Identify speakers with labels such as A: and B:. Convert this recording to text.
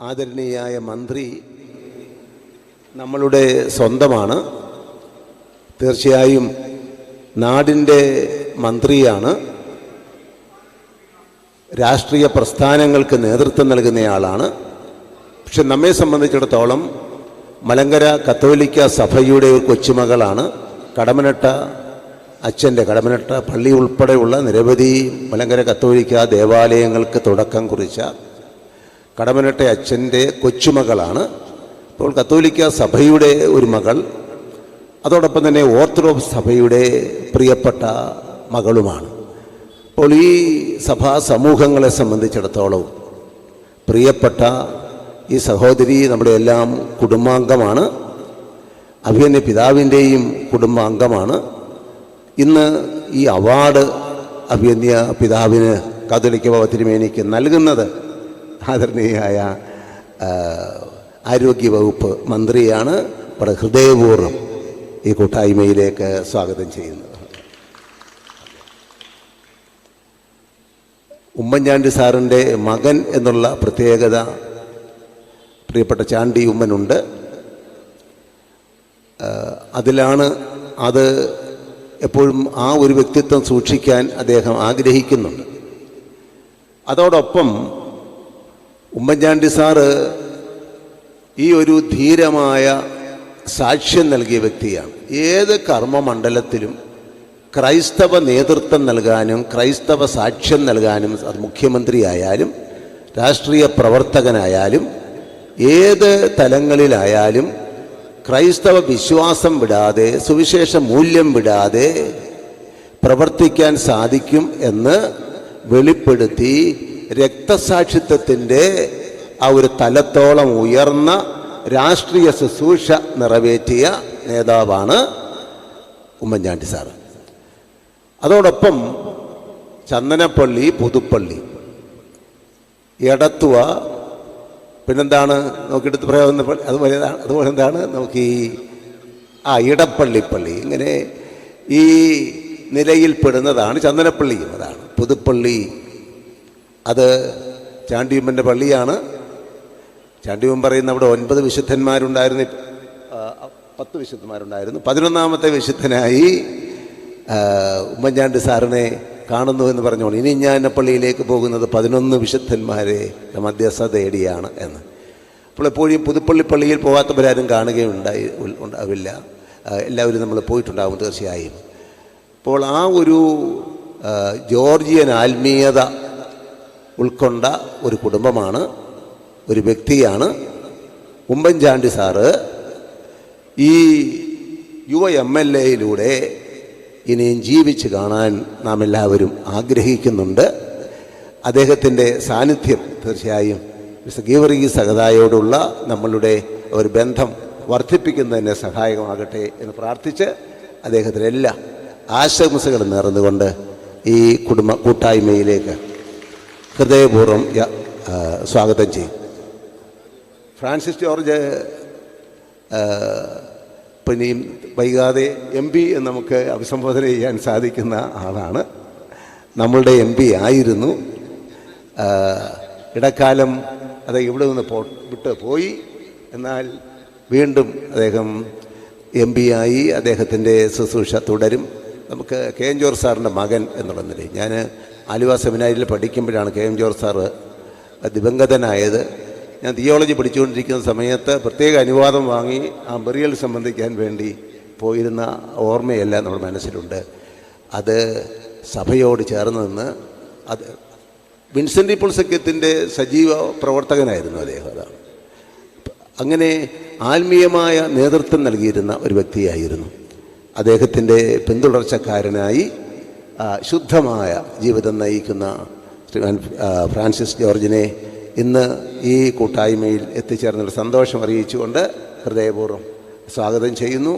A: ആദരണീയായ മന്ത്രി നമ്മളുടെ സ്വന്തമാണ്. തീർച്ചയായും നാടിന്റെ മന്ത്രിയാണ്. രാഷ്ട്രീയ പ്രസ്ഥാനങ്ങൾക്ക് നേതൃത്വം നൽകുന്നയാളാണ് പക്ഷെ നമ്മെ സംബന്ധിച്ചിടത്തോളം മലങ്കര കത്തോലിക്ക സഭയുടെ ഒരു കൊച്ചുമകളാണ്. കടമനട്ട അച്ഛന്റെ കടമനട്ട പള്ളി ഉൾപ്പെടെയുള്ള നിരവധി മലങ്കര കത്തോലിക്ക ദേവാലയങ്ങൾക്ക് തുടക്കം കുറിച്ച കടമനട്ട അച്ഛന്റെ കൊച്ചുമകളാണ്. അപ്പോൾ കത്തോലിക്ക സഭയുടെ ഒരു മകൾ അതോടൊപ്പം തന്നെ ഓർത്തഡോക്സ് സഭയുടെ പ്രിയപ്പെട്ട മകളുമാണ്. അപ്പോൾ ഈ സഭാ സമൂഹങ്ങളെ സംബന്ധിച്ചിടത്തോളം പ്രിയപ്പെട്ട ഈ സഹോദരി നമ്മുടെ എല്ലാം കുടുംബാംഗമാണ്. അഭിയന്യ പിതാവിന്റെയും കുടുംബാംഗമാണ്. ഇന്ന് ഈ അവാർഡ് അഭിയന്യ പിതാവിന് കാതോലിക്ക ഭവത്തിരുമേനിക്ക് തിരുമേനിക്ക് നൽകുന്നത് ആദരണീയായ ആരോഗ്യ ആരോഗ്യവകുപ്പ് മന്ത്രിയാണ് വളരെ ഹൃദയപൂർവം ഈ കൂട്ടായ്മയിലേക്ക് സ്വാഗതം ചെയ്യുന്നത്. ഉമ്മൻചാണ്ടി സാറിന്റെ മകൻ എന്നുള്ള പ്രത്യേകത പ്രിയപ്പെട്ട ചാണ്ടി ഉമ്മനുണ്ട്. അതിലാണ് അത് എപ്പോഴും ആ ഒരു വ്യക്തിത്വം സൂക്ഷിക്കാൻ അദ്ദേഹം ആഗ്രഹിക്കുന്നുണ്ട്. അതോടൊപ്പം ഉമ്മൻചാണ്ടി സാറ് ഈ ഒരു ധീരമായ സാക്ഷ്യം നൽകിയ വ്യക്തിയാണ്. ഏത് കർമ്മമണ്ഡലത്തിലും ക്രൈസ്തവ നേതൃത്വം നൽകാനും ക്രൈസ്തവ സാക്ഷ്യം നൽകാനും അത് മുഖ്യമന്ത്രിയായാലും രാഷ്ട്രീയ പ്രവർത്തകനായാലും ഏത് തലങ്ങളിലായാലും ക്രൈസ്തവ വിശ്വാസം വിടാതെ സുവിശേഷ മൂല്യം വിടാതെ പ്രവർത്തിക്കാൻ സാധിക്കും എന്ന് വെളിപ്പെടുത്തി രക്തസാക്ഷിത്വത്തിന്റെ ആ ഒരു തലത്തോളം ഉയർന്ന രാഷ്ട്രീയ ശുശ്രൂഷ നിറവേറ്റിയ നേതാവാണ് ഉമ്മൻചാണ്ടി സാറ് അതോടൊപ്പം ചന്ദനപ്പള്ളി പുതുപ്പള്ളി എടത്തുവ പിന്നെന്താണ് നോക്കിയെടുത്ത് പറയാവുന്ന പള്ളി അതുപോലെ അതുപോലെ എന്താണ് നമുക്ക് ഈ ആ ഇടപ്പള്ളിപ്പള്ളി ഇങ്ങനെ ഈ നിലയിൽപ്പെടുന്നതാണ് ചന്ദനപ്പള്ളി അതാണ്. പുതുപ്പള്ളി അത് ചാണ്ടിയുമ്പന്റെ പള്ളിയാണ്. ചാണ്ടിയമ്മൻ പറയുന്ന അവിടെ ഒൻപത് വിശുദ്ധന്മാരുണ്ടായിരുന്നു. പത്ത് വിശുദ്ധന്മാരുണ്ടായിരുന്നു. പതിനൊന്നാമത്തെ വിശുദ്ധനായി ഉമ്മൻചാണ്ടി സാറിനെ കാണുന്നു എന്ന് പറഞ്ഞോളൂ. ഇനി ഞാൻ പള്ളിയിലേക്ക് പോകുന്നത് പതിനൊന്ന് വിശുദ്ധന്മാരെ മധ്യസ്ഥ തേടിയാണ് എന്ന്. അപ്പോൾ എപ്പോഴും പുതുപ്പള്ളി പള്ളിയിൽ പോകാത്തവരാരും കാണുകയുണ്ടായി ഉണ്ടാവില്ല. എല്ലാവരും നമ്മൾ പോയിട്ടുണ്ടാകും തീർച്ചയായും. അപ്പോൾ ആ ഒരു ജോർജിയൻ ആത്മീയത ഉൾക്കൊണ്ട ഒരു കുടുംബമാണ് ഒരു വ്യക്തിയാണ് ഉമ്മൻചാണ്ടി സാറ്. ഈ യുവ എം എൽ എയിലൂടെ ഇനിയും ജീവിച്ച് കാണാൻ നാം എല്ലാവരും ആഗ്രഹിക്കുന്നുണ്ട്. അദ്ദേഹത്തിന്റെ സാന്നിധ്യം തീർച്ചയായും മിസ്റ്റർ ഗീവറി സഹതായോടുള്ള നമ്മളുടെ ഒരു ബന്ധം വർദ്ധിപ്പിക്കുന്നതിന് സഹായകമാകട്ടെ എന്ന് പ്രാർത്ഥിച്ച് അദ്ദേഹത്തിന് എല്ലാ ആശംസകളും നേർന്നുകൊണ്ട് ഈ കുടുംബ കൂട്ടായ്മയിലേക്ക് ഹൃദയപൂർവം സ്വാഗതം ചെയ്യും. ഫ്രാൻസിസ് ജോർജ് പിന്നെയും വൈകാതെ എം പി എന്ന് നമുക്ക് അഭിസംബോധന ചെയ്യാൻ സാധിക്കുന്ന ആളാണ്. നമ്മളുടെ എം പി ആയിരുന്നു. ഇടക്കാലം അത് ഇവിടെ നിന്ന് പോ വിട്ട് പോയി. എന്നാൽ വീണ്ടും അദ്ദേഹം എം പി ആയി അദ്ദേഹത്തിന്റെ ശുശ്രൂഷ തുടരും. നമുക്ക് കെ എം ജോർജ് സാറിന്റെ മകൻ എന്നുള്ള നിലയിൽ. ഞാൻ ആലുവ സെമിനാരിൽ പഠിക്കുമ്പോഴാണ് കെ എം ജോർജ് സാറ് ദിവംഗതനായത്. ഞാൻ തിയോളജി പഠിച്ചുകൊണ്ടിരിക്കുന്ന സമയത്ത് പ്രത്യേക അനുവാദം വാങ്ങി ആ ബെറിയൽ സംബന്ധിക്കാൻ വേണ്ടി പോയിരുന്ന ഓർമ്മയല്ല നമ്മുടെ മനസ്സിലുണ്ട്. അത് സഭയോട് ചേർന്ന് നിന്ന് അത് വിൻസെന്റ് ഇപ്പോൾ സഖ്യത്തിന്റെ സജീവ പ്രവർത്തകനായിരുന്നു അദ്ദേഹം അതാണ്. അങ്ങനെ ആത്മീയമായ നേതൃത്വം നൽകിയിരുന്ന ഒരു വ്യക്തിയായിരുന്നു. അദ്ദേഹത്തിന്റെ പിന്തുടർച്ചക്കാരനായി ശുദ്ധമായ ജീവിതം നയിക്കുന്ന ശ്രീമാൻ ഫ്രാൻസിസ് ജോർജിനെ ഇന്ന് ഈ കൂട്ടായ്മയിൽ എത്തിച്ചേർന്നൊരു സന്തോഷം അറിയിച്ചുകൊണ്ട് ഹൃദയപൂർവം സ്വാഗതം ചെയ്യുന്നു.